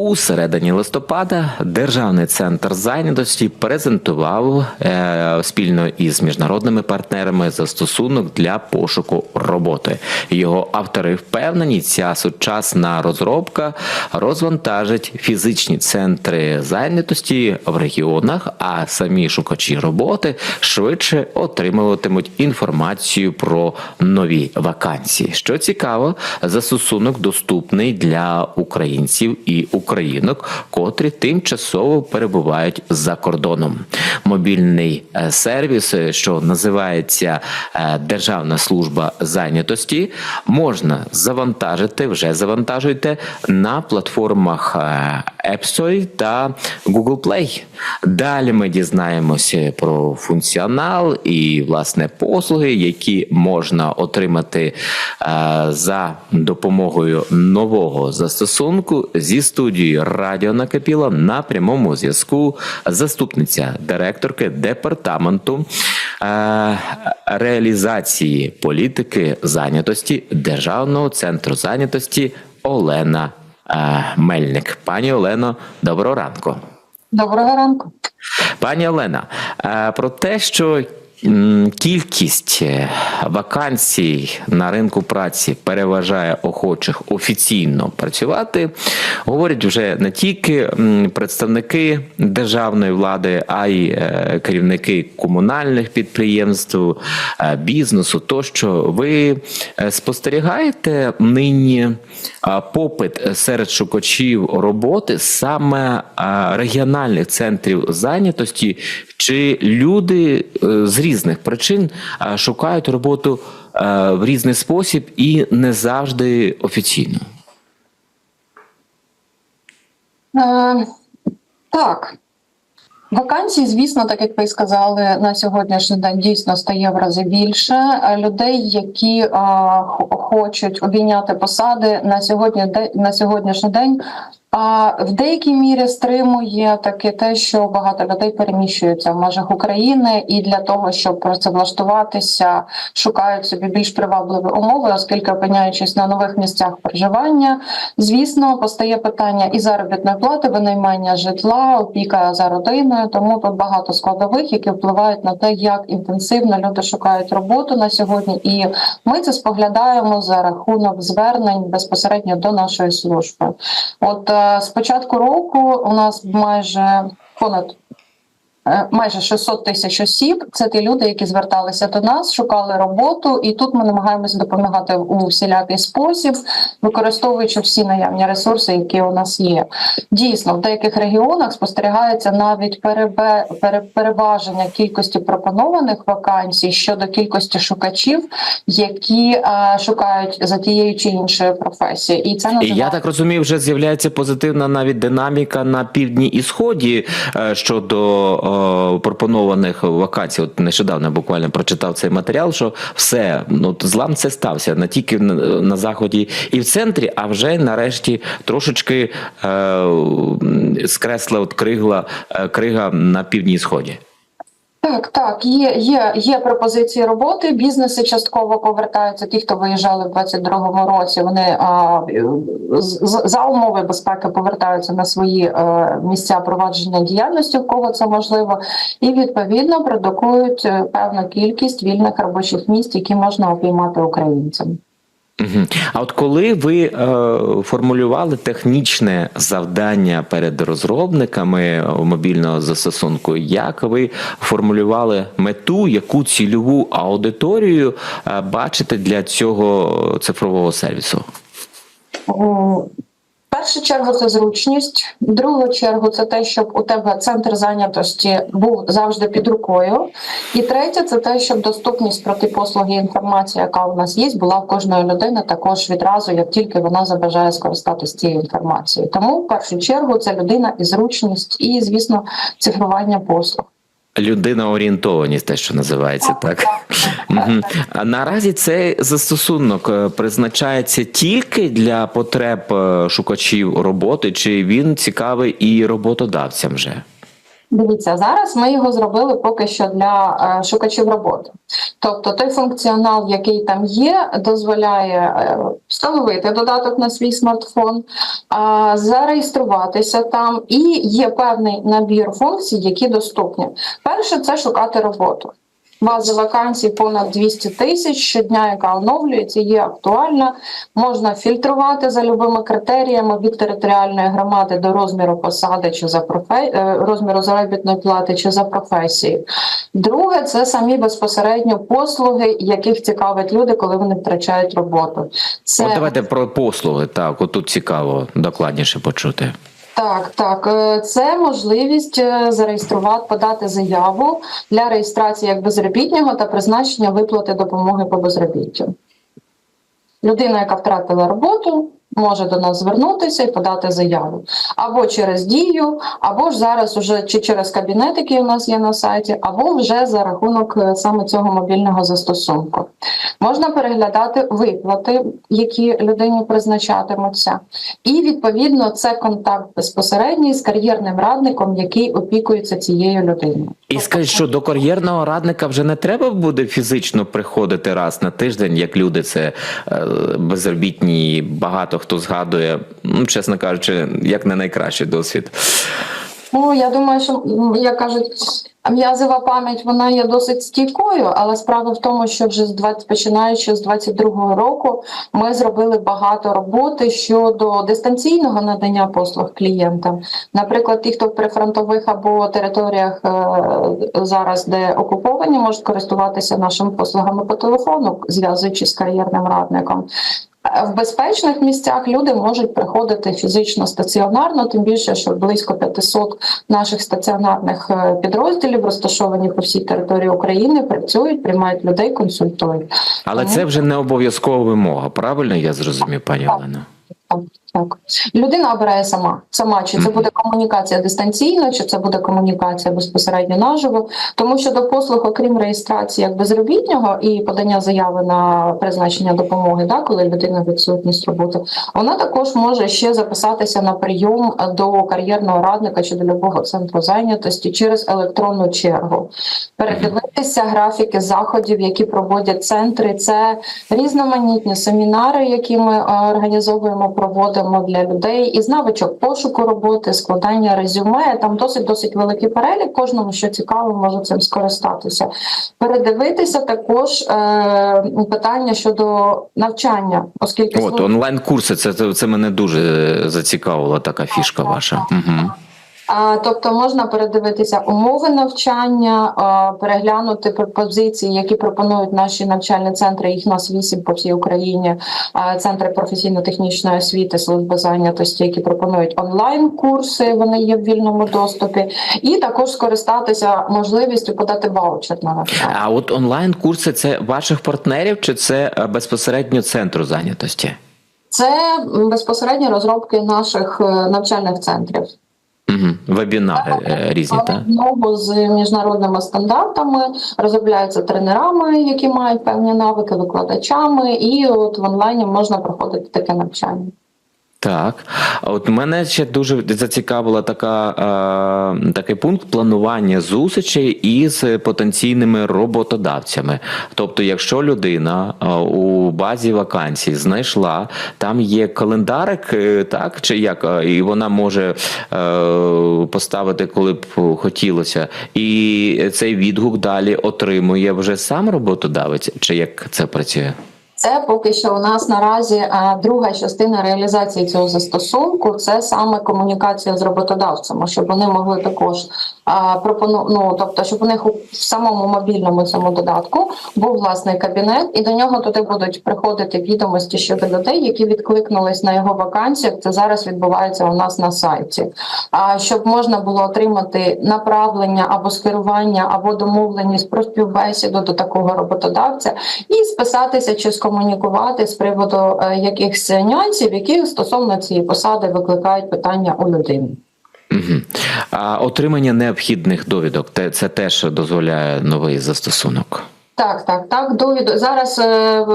У середині листопада Державний центр зайнятості презентував е, спільно із міжнародними партнерами застосунок для пошуку роботи. Його автори впевнені, ця сучасна розробка розвантажить фізичні центри зайнятості в регіонах, а самі шукачі роботи швидше отримуватимуть інформацію про нові вакансії. Що цікаво, застосунок доступний для українців і українок, котрі тимчасово перебувають за кордоном. Мобільний е, сервіс, е, що називається е, Державна служба зайнятості, можна завантажити, вже завантажуйте на платформах App та Google Play. Далі ми дізнаємося про функціонал і власне послуги, які можна отримати за допомогою нового застосунку зі студії Радіо Накипіло на прямому зв'язку заступниця директорки департаменту е, реалізації політики зайнятості Державного центру зайнятості Олена е, Мельник. Пані Олено, доброго ранку. Доброго ранку. Пані Олена, е, про те, що кількість е, вакансій на ринку праці переважає охочих офіційно працювати, говорять вже не тільки представники державної влади, а й е, керівники комунальних підприємств, е, бізнесу. Тощо ви спостерігаєте нині попит серед шукачів роботи саме регіональних центрів зайнятості, чи люди з різних причин шукають роботу е, в різний спосіб і не завжди офіційно? Е, так. Вакансій, звісно, так як ви сказали, на сьогоднішній день дійсно стає в рази більше Е, людей, які е, хочуть обійняти посади на сьогодні на сьогоднішній день. А в деякій мірі стримує таке те, що багато людей переміщуються в межах України, і для того, щоб працевлаштуватися, шукають собі більш привабливі умови, оскільки опиняючись на нових місцях проживання, звісно, постає питання і заробітної плати, винаймання житла, опіка за родиною. Тому тут багато складових, які впливають на те, як інтенсивно люди шукають роботу на сьогодні. І ми це споглядаємо за рахунок звернень безпосередньо до нашої служби. От з початку року у нас майже понад е, майже 600 тисяч осіб. Це ті люди, які зверталися до нас, шукали роботу, і тут ми намагаємося допомагати у всілякий спосіб, використовуючи всі наявні ресурси, які у нас є. Дійсно, в деяких регіонах спостерігається навіть перебе, пере, переваження кількості пропонованих вакансій щодо кількості шукачів, які е, шукають за тією чи іншою професією. І це І називається я так розумію, вже з'являється позитивна навіть динаміка на півдні і сході е, щодо е, пропонованих вакансій. От нещодавно буквально прочитав цей матеріал, що все ну злам це стався не тільки на, заході і в центрі, а вже нарешті трошечки е, скресла от кригла е, крига на півдні сході. Так, так, є, є, є пропозиції роботи. Бізнеси частково повертаються. Ті, хто виїжджали в 22-му році, вони а, з- за умови безпеки повертаються на свої е, місця провадження діяльності, в кого це можливо, і відповідно продукують е, певну кількість вільних робочих місць, які можна обіймати українцям. А от коли ви е, формулювали технічне завдання перед розробниками мобільного застосунку, як ви формулювали мету, яку цільову аудиторію е, бачите для цього цифрового сервісу? Першу чергу це зручність, в другу чергу це те, щоб у тебе центр зайнятості був завжди під рукою. І третє це те, щоб доступність про ті послуги і інформація, яка у нас є, була в кожної людини також відразу, як тільки вона забажає скористатися цією інформацією. Тому в першу чергу це людина і зручність, і звісно, цифрування послуг. Людина орієнтованість, те, що називається, так. А наразі цей застосунок е, призначається тільки для потреб е, шукачів роботи, чи він цікавий і роботодавцям вже? Дивіться, зараз ми його зробили поки що для е, шукачів роботи. Тобто той функціонал, який там є, дозволяє е, встановити додаток на свій смартфон, е, зареєструватися там, і є певний набір функцій, які доступні. Перше це шукати роботу. Бази вакансій понад 200 тисяч щодня, яка оновлюється, є актуальна. Можна фільтрувати за любими критеріями від територіальної громади до розміру посади чи за профе... е, розміру заробітної плати чи за професією. Друге, це самі безпосередньо послуги, яких цікавить люди, коли вони втрачають роботу. Це От давайте про послуги. Так, от тут цікаво докладніше почути. Так, так, Е, це можливість е, зареєструвати, подати заяву для реєстрації як безробітнього та призначення виплати допомоги по безробіттю. Людина, яка втратила роботу, може до нас звернутися і подати заяву або через дію, або ж зараз уже чи через кабінет, який у нас є на сайті, або вже за рахунок е, саме цього мобільного застосунку. Можна переглядати виплати, які людині призначатимуться, і відповідно це контакт безпосередній з кар'єрним радником, який опікується цією людиною. І скажіть, що до кар'єрного радника вже не треба буде фізично приходити раз на тиждень, як люди це е, безробітні, багато хто згадує, ну, чесно кажучи, як не найкращий досвід. Ну я думаю, що як кажуть, м'язова пам'ять вона є досить стійкою, але справа в тому, що вже з 20, починаючи з 22-го року, ми зробили багато роботи щодо дистанційного надання послуг клієнтам. Наприклад, ті, хто в прифронтових або територіях е, зараз, де окуповані, можуть користуватися нашими послугами по телефону, зв'язуючись з кар'єрним радником. Е, В безпечних місцях люди можуть приходити фізично стаціонарно, тим більше, що близько 500 наших стаціонарних е, підрозділів, розташовані по всій території України, працюють, приймають людей, консультують. Але Тому- це вже не обов'язкова вимога. Правильно я зрозумів, пані Олено? Так. Людина обирає сама. Сама чи це буде комунікація дистанційно, чи це буде комунікація безпосередньо наживо. Тому що до послуг, окрім реєстрації як безробітнього і подання заяви на призначення допомоги, да, коли людина відсутність роботи, вона також може ще записатися на прийом до кар'єрного радника чи до любого центру зайнятості через електронну чергу, передивитися графіки заходів, які проводять центри. Це різноманітні семінари, які ми е, організовуємо, проводимо для людей, із навичок пошуку роботи, складання резюме. Там досить досить великий перелік. Кожному, що цікаво, може цим скористатися. Передивитися також е, питання щодо навчання, оскільки От онлайн-курси, це, це, це мене дуже зацікавила така фішка ваша. Угу. Тобто можна передивитися умови навчання, переглянути пропозиції, які пропонують наші навчальні центри. Їх нас вісім по всій Україні. Центри професійно-технічної освіти, служби зайнятості, які пропонують онлайн курси. Вони є в вільному доступі, і також скористатися можливістю подати ваучер на навчання. А от онлайн-курси це ваших партнерів чи це е, безпосередньо центру зайнятості? Це безпосередньо розробки наших е, навчальних центрів. Угу. Вебінари е, різні, так? Знову з міжнародними стандартами розробляються тренерами, які мають певні навики, викладачами, і от в онлайні можна проходити таке навчання. Так, а от мене ще дуже зацікавила така, е, такий пункт планування зустрічей із потенційними роботодавцями. Тобто, якщо людина е, у базі вакансій знайшла, там є календарик, е, так чи як, е, і вона може е, поставити, коли б хотілося, і цей відгук далі отримує вже сам роботодавець, чи як це працює? Це поки що у нас наразі а, друга частина реалізації цього застосунку це саме комунікація з роботодавцями, щоб вони могли також а, пропону... ну, тобто, щоб у них в самому мобільному цьому додатку був власний кабінет, і до нього туди будуть приходити відомості щодо людей, які відкликнулись на його вакансіях. Це зараз відбувається у нас на сайті. А щоб можна було отримати направлення або скерування, або домовленість про співбесіду до такого роботодавця, і списатися чи скомунікувати з приводу е, якихось нюансів, які стосовно цієї посади викликають питання у людини. Угу. А отримання необхідних довідок це теж дозволяє новий застосунок. Так, так, так. Довід зараз е,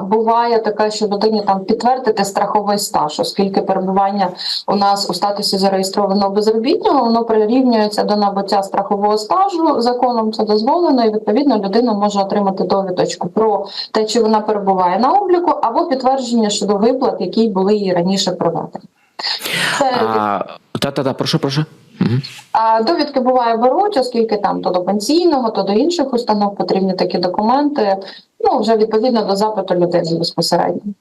буває таке, що людині там підтвердити страховий стаж, оскільки перебування у нас у статусі зареєстрованого безробітного, воно прирівнюється до набуття страхового стажу. Законом це дозволено, і відповідно людина може отримати довідочку про те, чи вона перебуває на обліку, або підтвердження щодо виплат, які були їй раніше проведені. Та-та-та, прошу, прошу. А довідки буває беруть, оскільки там то до пенсійного, то до інших установ потрібні такі документи. Ну вже відповідно до запиту людей безпосередньо.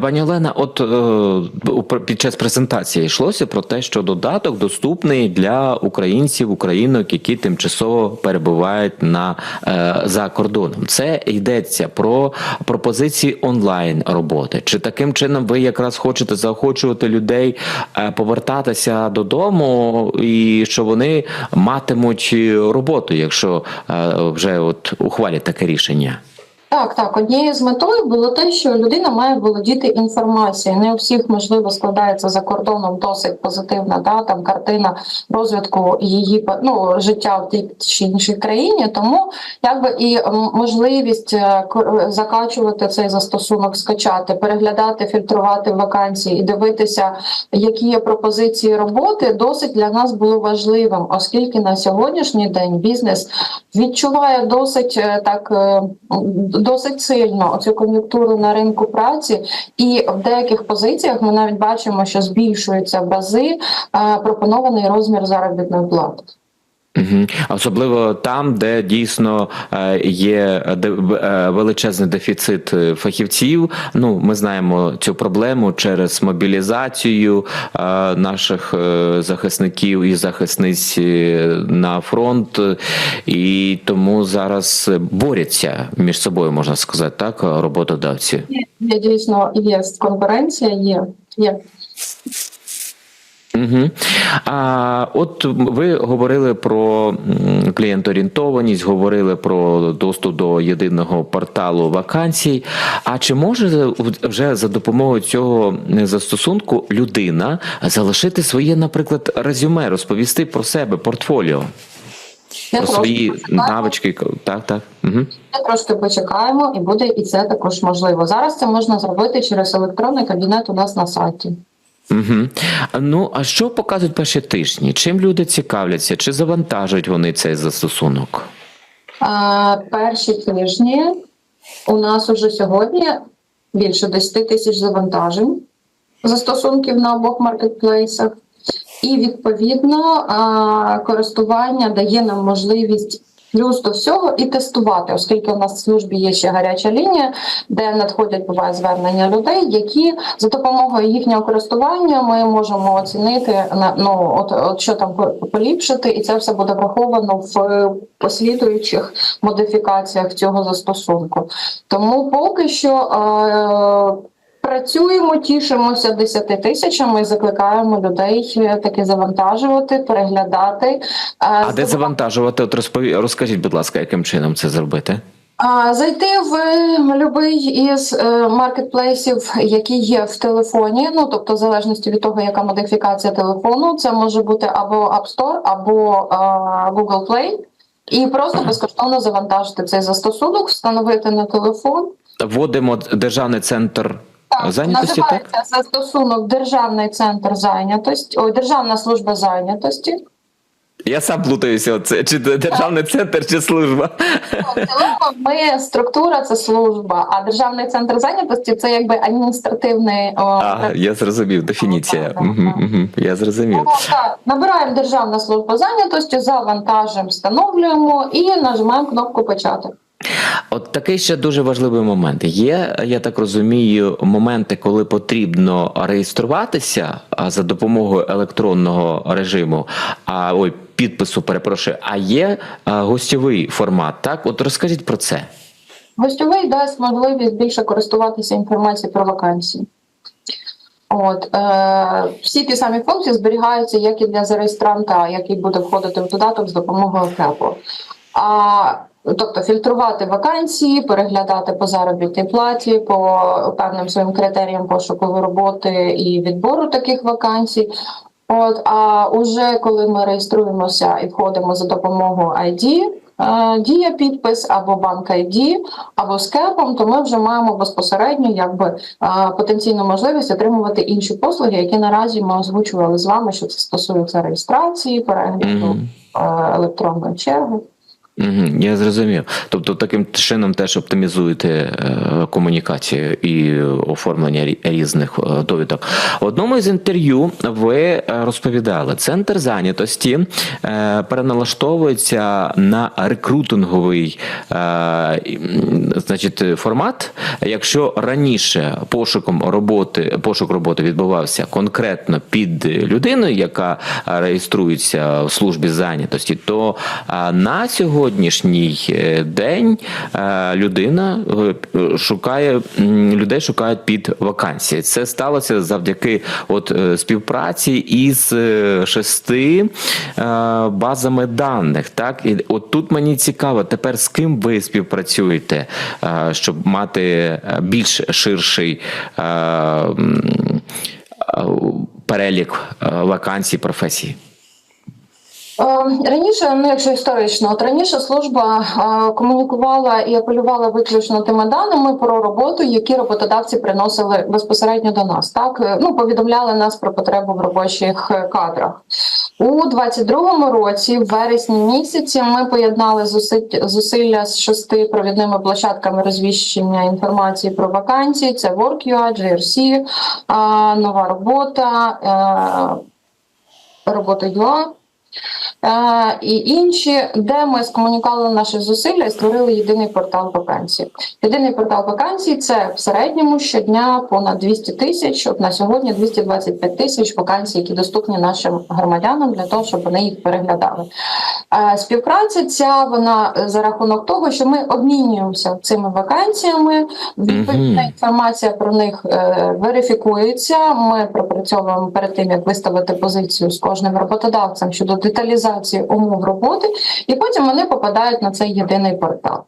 Пані Олена, от е, під час презентації йшлося про те, що додаток доступний для українців, українок, які тимчасово перебувають на е, за кордоном. Це йдеться про пропозиції онлайн роботи. Чи таким чином ви якраз хочете заохочувати людей е, повертатися додому, і що вони матимуть роботу, якщо вже от ухвалять таке рішення? Так, так, однією з метою було те, що людина має володіти інформацією. Не у всіх можливо складається за кордоном досить позитивна да, там картина розвитку її ну, життя в тій чи іншій країні. Тому якби і можливість е, закачувати цей застосунок, скачати, переглядати, фільтрувати вакансії і дивитися, які є пропозиції роботи, досить для нас було важливим, оскільки на сьогоднішній день бізнес відчуває досить е, так е, досить сильно оцю кон'юнктуру на ринку праці, і в деяких позиціях ми навіть бачимо, що збільшується в рази е, пропонований розмір заробітної плати. Особливо там, де дійсно е, є е, величезний дефіцит е, фахівців. Ну, ми знаємо цю проблему через мобілізацію наших захисників і захисниць на фронт, і тому зараз борються між собою, можна сказати, так, роботодавці. Є дійсно є конкуренція, є. є. Угу. А от ви говорили про клієнторієнтованість, говорили про доступ до єдиного порталу вакансій. А чи може вже за допомогою цього застосунку людина залишити своє, наприклад, резюме, розповісти про себе, портфоліо, Я про свої почекаю. навички? Так, так. Угу. Ми трошки почекаємо, і буде і це також можливо. Зараз це можна зробити через електронний кабінет у нас на сайті. Угу. Ну а що показують перші тижні? Чим люди цікавляться? Чи завантажують вони цей застосунок? А, перші тижні у нас уже сьогодні більше 10 тисяч завантажень застосунків на обох маркетплейсах. І відповідно користування дає нам можливість плюс до всього і тестувати, оскільки у нас в службі є ще гаряча лінія, де надходять буває звернення людей, які за допомогою їхнього користування ми можемо оцінити ну от, от що там поліпшити, і це все буде враховано в послідуючих модифікаціях цього застосунку. Тому поки що. Е, Працюємо, тішимося 10 тисячами і закликаємо людей е, таки завантажувати, переглядати. Е, А де завантажувати? От розпові... розкажіть, будь ласка, яким чином це зробити? Зайти в е, будь-який із маркетплейсів, які є в телефоні, ну тобто, в залежності від того, яка модифікація телефону, це може бути або App Store, або Google Play, і просто безкоштовно завантажити цей застосунок, встановити на телефон. Вводимо державний центр зайнятості, так? називається застосунок Державний центр зайнятості, ой, Державна служба зайнятості. Я сам плутаюся, це чи державний центр, чи служба. В цілому ми структура це служба, а державний центр зайнятості це якби адміністративний о, А, я зрозумів, дефініція. Так, так, Угу, так. угу, я зрозумів. Тому, так, набираємо Державна служба зайнятості, завантажуємо, встановлюємо і нажимаємо кнопку почати. От такий ще дуже важливий момент. Є, я так розумію, моменти, коли потрібно реєструватися за допомогою електронного режиму, а ой, підпису, перепрошую, а є гостьовий формат. Так, от розкажіть про це. Гостьовий дасть можливість більше користуватися інформацією про вакансії. От е, всі ті самі функції зберігаються як і для зареєстранта, який буде входити в додаток з допомогою КЕПу. А тобто фільтрувати вакансії, переглядати по заробітній платі, по певним своїм критеріям пошуку роботи і відбору таких вакансій. От, а уже коли ми реєструємося і входимо за допомогою ID, е, дія підпис або банк ID, або з кепом, то ми вже маємо безпосередньо якби е, потенційну можливість отримувати інші послуги, які наразі ми озвучували з вами, що це стосується реєстрації, перегляду Мгм. е, електронної черги. Я зрозумів. Тобто таким чином теж оптимізуєте е, комунікацію і оформлення різних е, довідок. В одному із інтерв'ю ви е, розповідали, центр зайнятості переналаштовується на рекрутинговий значить, формат. Якщо раніше пошуком роботи, пошук роботи відбувався конкретно під людиною, яка реєструється в службі зайнятості, то на сьогоднішній е, день е, людина е, шукає людей шукають під вакансії. Це сталося завдяки от е, співпраці із шести базами даних. Так і от тут мені цікаво, тепер з ким ви співпрацюєте, щоб мати більш ширший. Перелік вакансій професій. Е, Раніше, ну якщо історично, от раніше служба е, комунікувала і апелювала виключно тими даними про роботу, які роботодавці приносили безпосередньо до нас. Так Е, ну повідомляли нас про потребу в робочих кадрах. У 22-му році, в вересні місяці, ми поєднали зусилля з шести провідними площадками розвіщення інформації про вакансії: це Work.ua, GRC, нова робота, е, робота.ua. І інші, де ми скомунікували наші зусилля і створили єдиний портал вакансій. Єдиний портал вакансій це в середньому щодня понад 200 тисяч. От на сьогодні 225 тисяч вакансій, які доступні нашим громадянам для того, щоб вони їх переглядали. Співпраця ця вона е, за рахунок того, що ми обмінюємося цими вакансіями. Відповідна інформація про них е, верифікується. Ми пропрацьовуємо перед тим, як виставити позицію з кожним роботодавцем щодо деталізації умов роботи, і потім вони попадають на цей єдиний портал.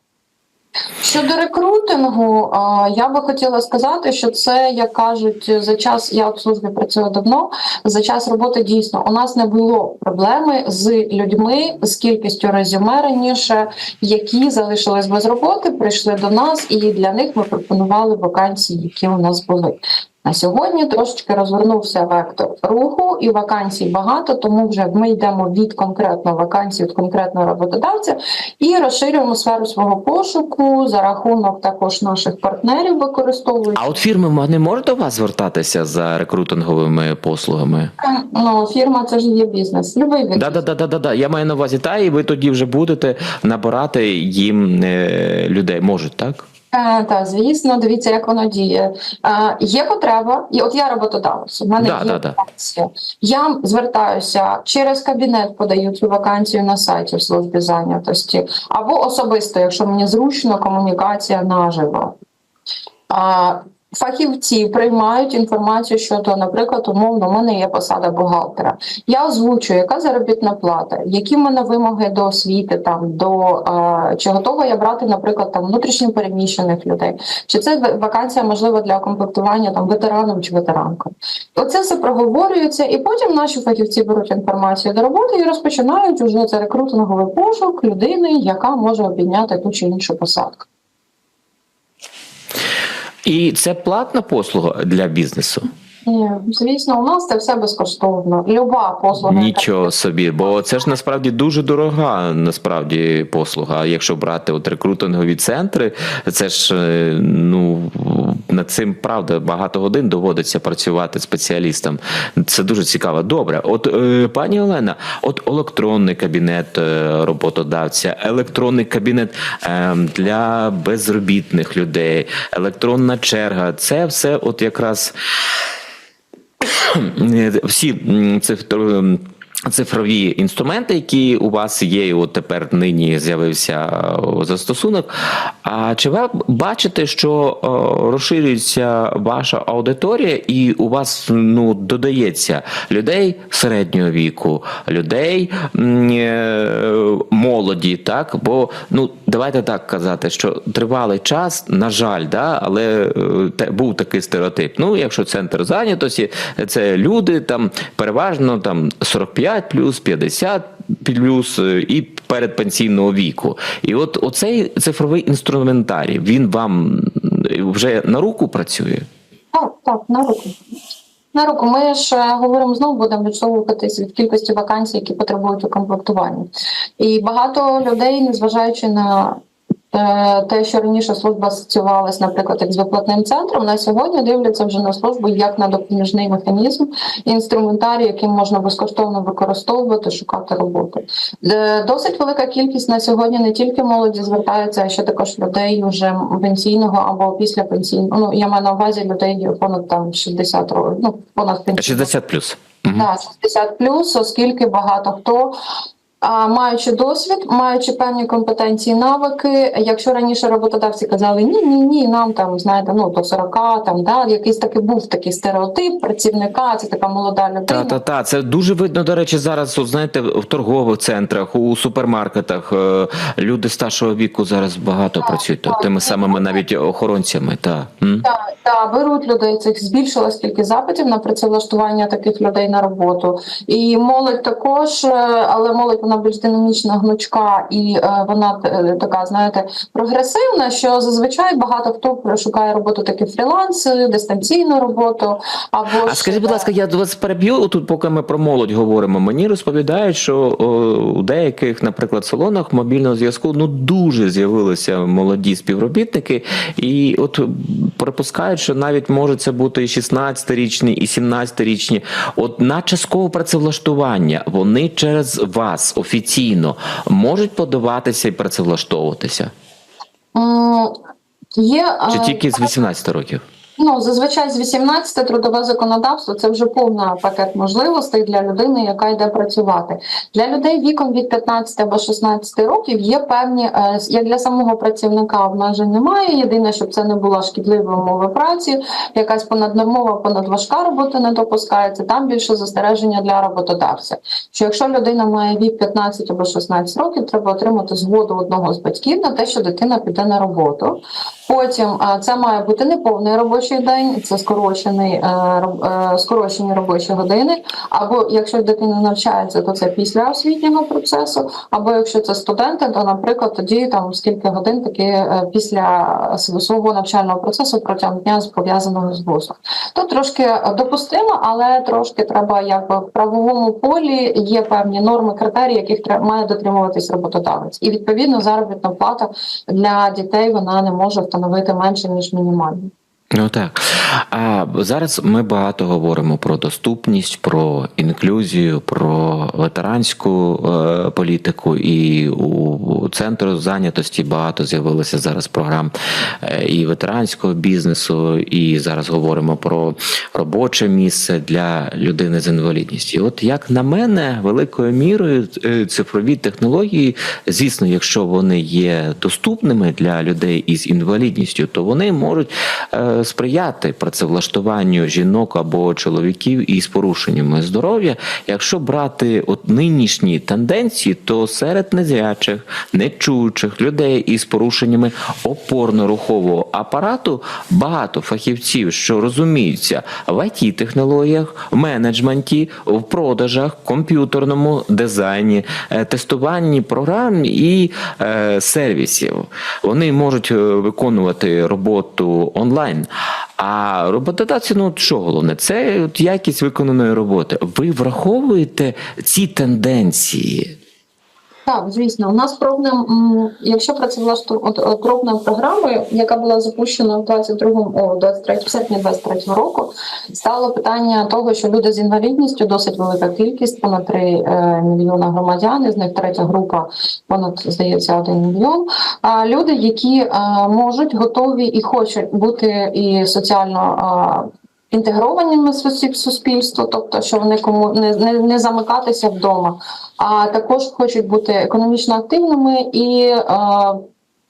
Щодо рекрутингу, я би хотіла сказати, що це, як кажуть, за час я в службі працюю давно. За час роботи дійсно у нас не було проблеми з людьми з кількістю резюме раніше, які залишились без роботи, прийшли до нас, і для них ми пропонували вакансії, які у нас були. На сьогодні трошечки розвернувся вектор руху, і вакансій багато, тому вже ми йдемо від конкретної вакансії, від конкретного роботодавця і розширюємо сферу свого пошуку за рахунок також наших партнерів використовують. А от фірми вони можуть до вас звертатися за рекрутинговими послугами? Ну, фірма це ж є бізнес. Любий Да, да, да, да, да, да. Я маю на увазі, та і ви тоді вже будете набирати їм е, людей. Можуть, так? Е, Та звісно, дивіться, як воно діє. Е, Є потреба, і от я роботодавець. У мене Да, є да, да. вакансія. Я звертаюся через кабінет, подаю цю вакансію на сайті в службі зайнятості, або особисто, якщо мені зручно, комунікація наживо. А, Фахівці приймають інформацію щодо, наприклад, умовно, у мене є посада бухгалтера. Я озвучую, яка заробітна плата, які в мене вимоги до освіти, там до е, чи готова я брати, наприклад, там внутрішньо переміщених людей, чи це вакансія можлива для комплектування там ветераном чи ветеранкою. Оце все проговорюється, і потім наші фахівці беруть інформацію до роботи і розпочинають уже це рекрутинговий пошук людини, яка може обійняти ту чи іншу посадку. І це платна послуга для бізнесу. Ні, звісно, у нас це все безкоштовно. Люба послуга. Нічого собі, бо це ж насправді дуже дорога насправді послуга. Якщо брати от рекрутингові центри, це ж е, ну над цим правда багато годин доводиться працювати спеціалістам. Це дуже цікаво. Добре, от е, пані Олена, от електронний кабінет е, роботодавця, електронний кабінет для безробітних людей, електронна черга. Це все, от якраз всі м, цифр- цифрові інструменти, які у вас є, і от тепер нині з'явився е, застосунок. А чи ви бачите, що е, розширюється ваша аудиторія, і у вас ну додається людей середнього віку, людей е, молоді, так? Бо ну давайте так казати, що тривалий час, на жаль, да, але був такий стереотип. Ну, якщо центр зайнятості, це люди там переважно там 45 плюс, 50 плюс, е, і передпенсійного віку. І от оцей цифровий інструментарій він вам вже на руку працює. Так, так, на руку. На руку. Ми ж е, говоримо знову будемо відштовхуватись від кількості вакансій, які потребують укомплектування. І багато людей, незважаючи на те, що раніше служба асоціювалась, наприклад, як з виплатним центром, на сьогодні дивляться вже на службу як на допоміжний механізм, інструментарій, яким можна безкоштовно використовувати, шукати роботу. Е, Досить велика кількість на сьогодні не тільки молоді звертаються, а ще також людей вже пенсійного або після пенсійного. Ну я маю на увазі людей понад там 60 років, ну понад пенсійного. 60 плюс. Так, 60 плюс, оскільки багато хто. Маючи досвід, маючи певні компетенції, навики, якщо раніше роботодавці казали ні, ні, ні, нам там знаєте, ну до 40, там да якийсь такий був такий стереотип працівника, це така молода людина. Та, та, та, це дуже видно, до речі, зараз, от, знаєте, в торгових центрах, у супермаркетах е, люди старшого віку зараз багато Так, працюють, так. тими самими навіть охоронцями. Та. М? Так, так, беруть людей цих збільшилась кількість запитів на працевлаштування таких людей на роботу. І молодь також, е, але молодь вона більш динамічна, гнучка і е, вона е, така, знаєте, прогресивна. Що зазвичай багато хто шукає роботу такі фріланси, дистанційну роботу. Або А скажіть, будь е, ласка, я до вас переб'ю тут, поки ми про молодь говоримо. Мені розповідають, що о, у деяких, наприклад, салонах мобільного зв'язку ну дуже з'явилися молоді співробітники, і от припускають, що навіть може це бути і 16-річні, і 17-річні. От на часткове працевлаштування вони через вас офіційно можуть подаватися і працевлаштовуватися, м, є чи е, тільки з 18 років? Ну, зазвичай з 18 трудове законодавство це вже повний пакет можливостей для людини, яка йде працювати. Для людей віком від 15 або 16 років є певні, е, як для самого працівника обмежень немає. Єдине, щоб це не була шкідлива умови праці, якась понаднормова, понадважка робота не допускається. Там більше застереження для роботодавця. Що якщо людина має вік 15 або 16 років, треба отримати згоду одного з батьків на те, що дитина піде на роботу. Потім це має бути не повний робочий день, це скорочений е, е, скорочені робочі години. Або якщо дитина навчається, то це після освітнього процесу. Або якщо це студенти, то, наприклад, тоді там скільки годин таки е, після свого навчального процесу протягом дня пов'язаного з вузом. То трошки допустимо, але трошки треба, якби в правовому полі є певні норми, критерії, яких тре- має дотримуватись роботодавець, і відповідно заробітна плата для дітей вона не може встановити менше ніж мінімальну. Ну так. А зараз ми багато говоримо про доступність, про інклюзію, про ветеранську е, політику. І у центру зайнятості багато з'явилося зараз програм е, і ветеранського бізнесу, і зараз говоримо про робоче місце для людини з інвалідністю. І От як на мене, великою мірою е, цифрові технології, звісно, якщо вони є доступними для людей із інвалідністю, то вони можуть е, сприяти працевлаштуванню жінок або чоловіків із порушеннями здоров'я. Якщо брати от нинішні тенденції, то серед незрячих, нечуючих людей із порушеннями опорно-рухового апарату багато фахівців, що розуміються в it технологіях, в менеджменті, в продажах, комп'ютерному дизайні, е, тестуванні програм і е, сервісів. Вони можуть е, виконувати роботу онлайн. А роботодавці, ну що головне, це от якість виконаної роботи. Ви враховуєте ці тенденції? Так, звісно, у нас пробним, якщо працевлашту от, от пробною програмою, яка була запущена в 22 о, 23 серпня 23 року, стало питання того, що люди з інвалідністю досить велика кількість, понад 3 е, мільйона громадян, із них третя група, понад здається, 1 мільйон. А люди, які е, можуть, готові і хочуть бути і соціально. Інтегрованими в суспільство, тобто що вони кому не, не, не замикатися вдома, а також хочуть бути економічно активними і е,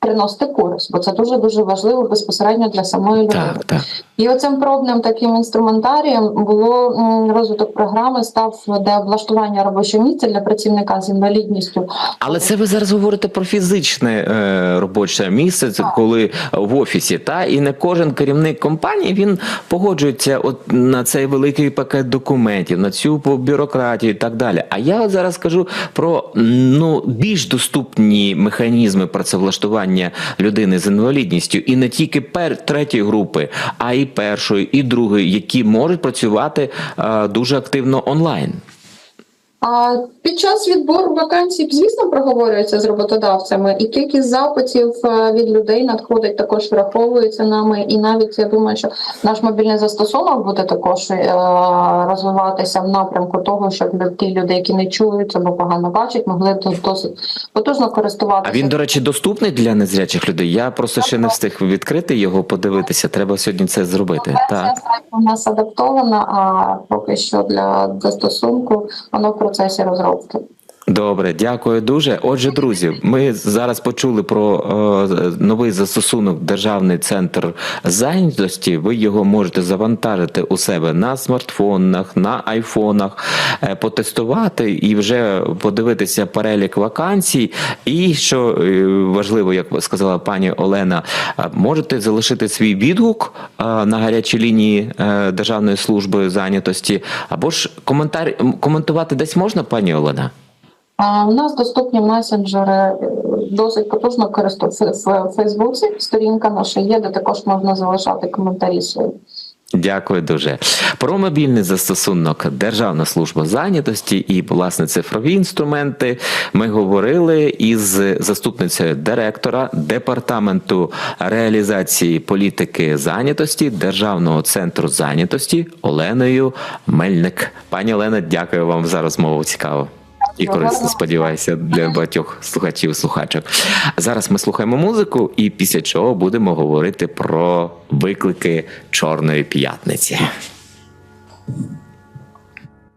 приносити користь, бо це дуже дуже важливо безпосередньо для самої людини. Так, так. І оцим пробним таким інструментарієм було розвиток програми став де облаштування робочого місця для працівника з інвалідністю. Але це ви зараз говорите про фізичне е, робоче місце, це коли в офісі, та і не кожен керівник компанії він погоджується от на цей великий пакет документів, на цю бюрократію і так далі. А я от зараз кажу про ну більш доступні механізми працевлаштування людини з інвалідністю, і не тільки пер третьої групи, а і першої, і другої, які можуть працювати е, дуже активно онлайн. А під час відбору вакансій, звісно, проговорюється з роботодавцями, і кількість запитів е, від людей надходить також враховується нами. І навіть я думаю, що наш мобільний застосунок буде також е, розвиватися в напрямку того, щоб ті люди, які не чують або погано бачать, могли досить потужно користуватися. А він, до речі, доступний для незрячих людей. Я просто ще не встиг відкрити його, подивитися. Треба сьогодні це зробити. Так. у нас адаптована, а поки що для застосунку воно в процесі розробки. Добре, дякую дуже. Отже, друзі, ми зараз почули про е, новий застосунок Державний центр зайнятості. Ви його можете завантажити у себе на смартфонах, на айфонах, е, потестувати і вже подивитися перелік вакансій. І що е, важливо, як сказала пані Олена, е, можете залишити свій відгук е, на гарячій лінії е, Державної служби зайнятості, або ж коментар коментувати десь можна, пані Олена? У нас доступні месенджери е, досить потужно користуються в Фейсбуці. Сторінка наша є, де також можна залишати коментарі свої. Дякую дуже. Про мобільний застосунок Державна служба зайнятості і власне цифрові інструменти ми говорили із заступницею директора департаменту реалізації політики зайнятості Державного центру зайнятості Оленою Мельник. Пані Олена, дякую вам за розмову. Цікаво. І корисно, сподіваюся, для багатьох слухачів слухачок. Зараз ми слухаємо музику, і після чого будемо говорити про виклики Чорної п'ятниці.